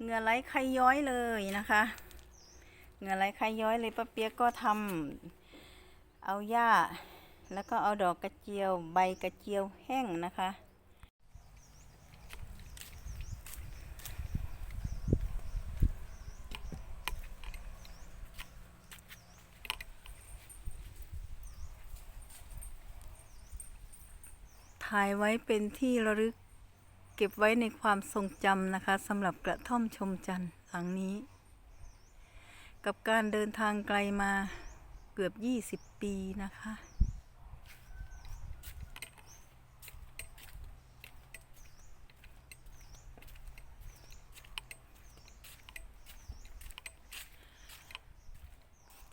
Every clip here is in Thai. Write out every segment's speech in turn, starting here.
เหงื่อไหลใครย้อยเลยนะคะ เหงื่อไหลใครย้อยเลยป้าเปียกก็ทำเอาหญ้า แล้วก็เอาดอกกระเจียวใบกระเจียวแห้งนะคะถ่ายไว้เป็นที่ระลึก เก็บไว้ในความทรงจำนะคะสำหรับกระท่อมชมจันทร์หลังนี้ กับการเดินทางไกลมาเกือบ 20 ปีนะคะ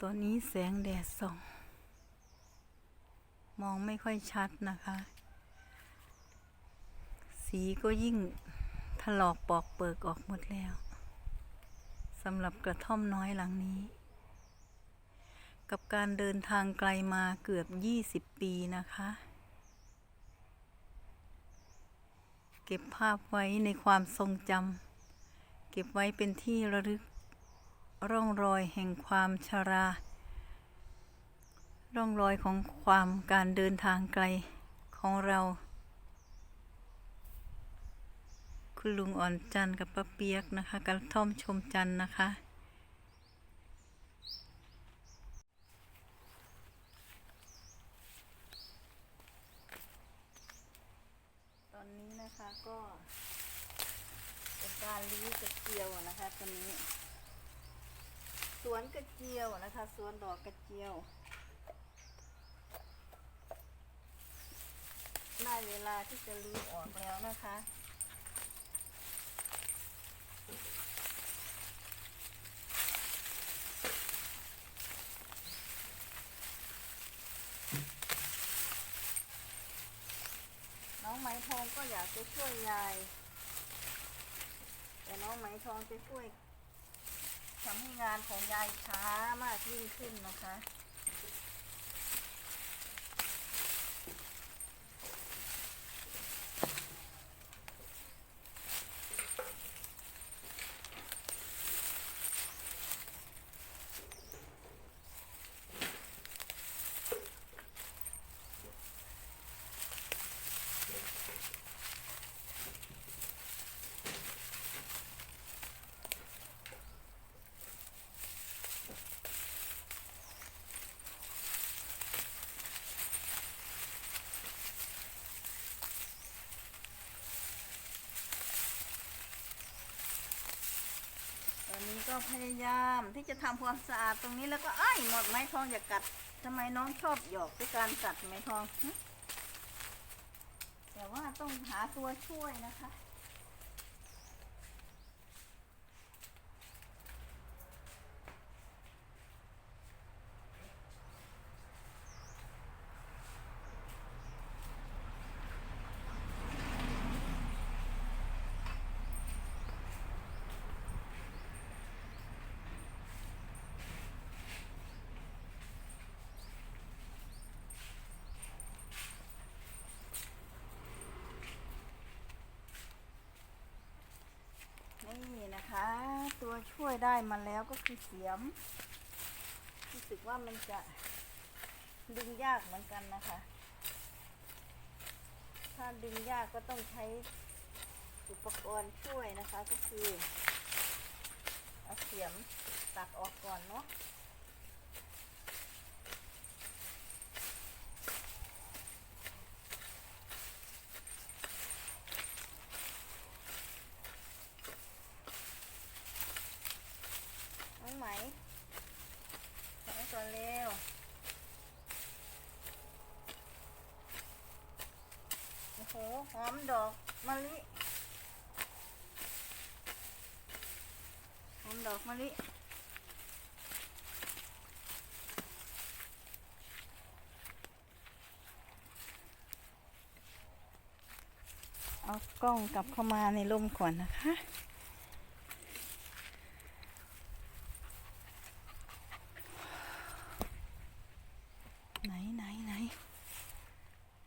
ตอนนี้แสงแดดส่อง มองไม่ค่อยชัดนะคะ สีก็ยิ่งถลอกปอกเปิกออกหมดแล้วสำหรับกระท่อมน้อยหลังนี้ กับการเดินทางไกลมาเกือบ 20 ปีนะคะ เก็บภาพไว้ในความทรงจำเก็บไว้เป็นที่ระลึกร่องรอยแห่งความชรา ร่องรอยของความการเดินทางไกลของเรา คุณลุงอ่อนจันทร์กับป้าเปียกนะคะกระท่อมชมจันทร์นะคะ ตอนนี้นะคะก็เป็นการรื้อกระเจียวนะคะตอนนี้ สวนกระเจียวนะคะ สวนดอกกระเจียวได้เวลาที่จะรื้อออกแล้วนะคะ องไหมทองก็อยากจะช่วยยาย แต่น้องไหมทองจะช่วยทำให้งานของยายช้ามากยิ่งขึ้นนะคะ พยายามที่จะทำความสะอาดตรงนี้แล้วก็ไอ้หมดไม้ทองอย่ากัดทำไมน้องชอบหยอกด้วยการกัดไม้ทอง แต่ว่าต้องหาตัวช่วยนะคะ นี่นะคะ ตัวช่วยได้มาแล้วก็คือเสียม รู้สึกว่ามันจะดึงยากเหมือนกันนะคะ ถ้าดึงยากก็ต้องใช้อุปกรณ์ช่วยนะคะก็คือเอาเสียมตัดออกก่อนเนาะน้องไหมใส่ก่อนเร็ว โอ้โหอมดอกมะลิหอมดอกมะลิเอากล้องกลับเข้ามาในร่มก่อนนะคะ ไหนไหนไหน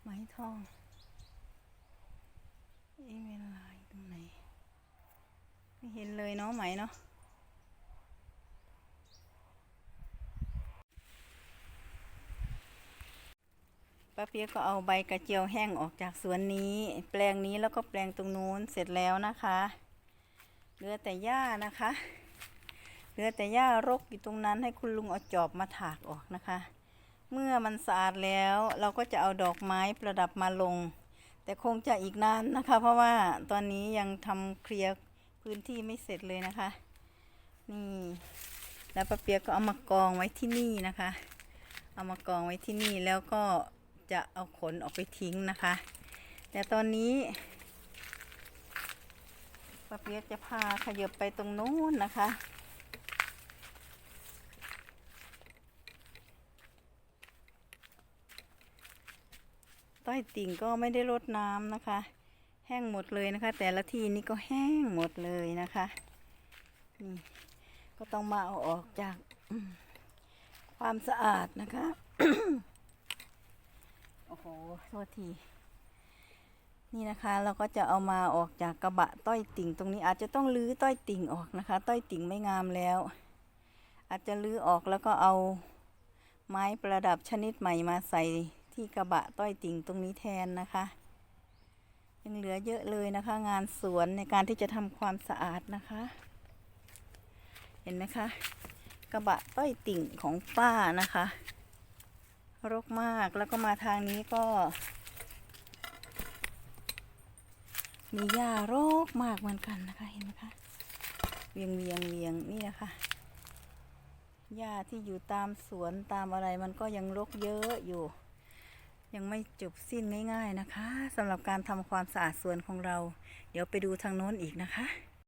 ไหมทอง เอ๊ะเวลาอยู่ตรงไหนไม่เห็น เห็ นเลยเนาะไหมเนาะป้าเปียกก็เอาใบกระเจียวแห้งออกจากสวนนี้ แปลงนี้แล้วก็แปลงตรงนู้นเสร็จแล้วนะคะเหลือแต่หญ้านะคะเหลือแต่หญ้ารกอยู่ตรงนั้นให้คุณลุงเอาจอบมาถากออกนะคะ เมื่อมันสะอาดแล้วเราก็จะเอาดอกไม้ประดับมาลง แต่คงจะอีกนานนะคะ เพราะว่าตอนนี้ยังทำเคลียร์ พื้นที่ไม่เสร็จเลยนะคะ นี่ แล้วป้าเปียกก็เอามากองไว้ที่นี่นะคะ เอามากองไว้ที่นี่แล้วก็จะเอาขนออกไปทิ้งนะคะ แต่ตอนนี้ป้าเปียกจะพาขยับไปตรงนู้นนะคะต้อยติ่งก็ไม่ได้รดน้ำนะคะ แห้งหมดเลยนะคะ แต่ละทีนี่ก็แห้งหมดเลยนะคะนี่ก็ต้องมาเอาออกจากความสะอาดนะคะ โอ้โหโทษที นี่นะคะเราก็จะเอามาออกจากกระบะต้อยติ่ง ตรงนี้อาจจะต้องลื้อต้อยติ่งออกนะคะ ต้อยติ่งไม่งามแล้ว อาจจะลื้อออกแล้วก็เอาไม้ประดับชนิดใหม่มาใส่ที่กระบะต้อยติ่งตรงนี้แทนนะคะ ยังเหลือเยอะเลยนะคะ งานสวนในการที่จะทำความสะอาดนะคะ เห็นไหมคะ กระบะต้อยติ่งของป้านะคะ รกมากแล้วก็มาทางนี้ก็ มีหญ้ารกมากเหมือนกันนะคะ เห็นไหมคะ เวียงเวียงเวียงนี่นะคะหญ้าที่อยู่ตามสวนตามอะไรมันก็ยังรกเยอะอยู่ ยังไม่จบสิ้นง่าย ๆนะคะสำหรับการทำความสะอาดสวนของเรา เดี๋ยวไปดูทางโน้นอีกนะคะ